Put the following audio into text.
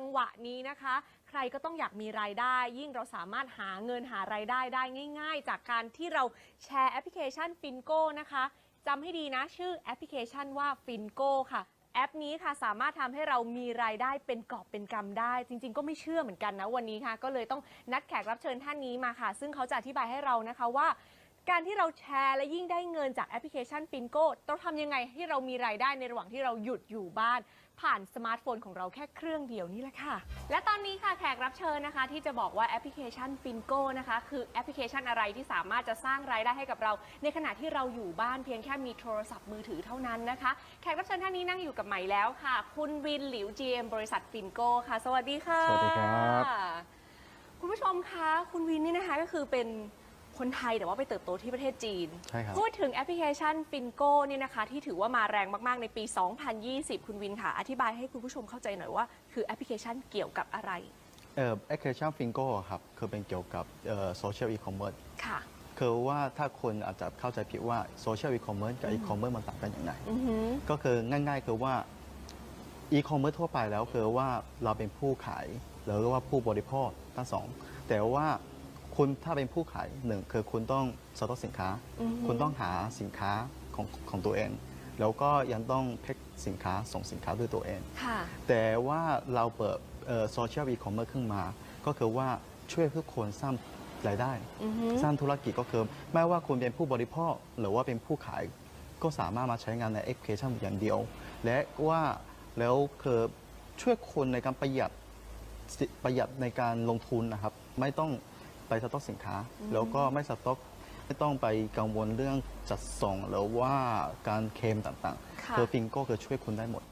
งหวะนี้นะคะ ใครก็ต้องอยากมีรายได้ ยิ่งเราสามารถหาเงินหารายได้ได้ง่าย ๆ จากการที่เราแชร์แอปพลิเคชันฟินโก้นะคะจำให้ดีนะชื่อแอปพลิเคชันว่าฟินโก้ค่ะแอปนี้ค่ะสามารถทำให้เรามีรายได้เป็นกอบเป็นกำได้ จริง ๆ ก็ไม่เชื่อเหมือนกันนะวันนี้ค่ะ ก็เลยต้องนัดแขกรับเชิญท่านนี้มาค่ะ ซึ่งเขาจะอธิบายให้เรานะคะว่า การที่เราแชร์และยิ่งได้เงินจากแอปพลิเคชันฟินโก้ต้องทำยังไงให้เรามีรายได้ในระหว่างที่เราหยุดอยู่บ้าน ผ่านสมาร์ทโฟนของเราแค่เครื่องเดียวนี่แหละค่ะ และตอนนี้ค่ะแขกรับเชิญนะคะ ที่จะบอกว่าแอปพลิเคชันฟินโก้นะคะ คือแอปพลิเคชันอะไรที่สามารถจะสร้างรายได้ให้กับเรา ในขณะที่เราอยู่บ้านเพียงแค่มีโทรศัพท์มือถือเท่านั้นนะคะแขกรับเชิญท่านนี้นั่งอยู่กับใหม่แล้วค่ะ คุณวินหลิว GM บริษัทฟินโก้ค่ะ สวัสดีค่ะสวัสดีครับ คุณผู้ชมคะคุณวินนี่นะคะก็คือเป็น คนไทยแต่ว่าไปเติบโตที่ประเทศจีน ใช่ครับ พูดถึงแอปพลิเคชันฟินโก้เนี่ยนะคะ ที่ถือว่ามาแรงมาก ๆ ในปี 2020 คุณวินค่ะ อธิบายให้คุณผู้ชมเข้าใจหน่อยว่า คือแอปพลิเคชันเกี่ยวกับอะไรเอ่อแอปพลิเคชันฟิงโก้ครับคือเป็นเกี่ยวกับโซเชียลอีคอมเมิร์ซค่ะ คือว่าถ้าคนอาจจะเข้าใจผิดว่าโซเชียลอีคอมเมิร์ซกับอีคอมเมิร์ซมันต่างกันอย่างไรอือหือก็คือง่ายๆคือว่าอีคอมเมิร์ซทั่วไปแล้วคือว่าเราเป็นผู้ขายหรือว่าผู้บริโภคทั้งสอง แต่ว่า คุณถ้าเป็นผู้ขายหนึ่งคือคุณต้องสต็อกสินค้าอือหือคุณต้องหาสินค้าของของตัวเอง แล้วก็ยังต้องแพ็คสินค้าส่งสินค้าด้วยตัวเองค่ะแต่ว่าเราเปิดโซเชียลอีคอมเมิร์ซขึ้นมา ก็คือว่าช่วยทุกคนสร้างรายได้อือหือสร้างธุรกิจก็คือไม่ว่าคุณเป็นผู้บริโภคหรือว่าเป็นผู้ขายก็สามารถมาใช้งานในแอปพลิเคชันอย่างเดียว และว่าแล้วคือช่วยคนในการประหยัดสิประหยัดในการลงทุนนะครับ ไม่ต้อง ไปสต็อกสินค้า แล้วก็ไม่สต็อกไม่ต้องไปกังวลเรื่องจัดส่งหรือว่าการเคลมต่างค่ะๆคือฟิงโก็คือช่วยคุณได้หมด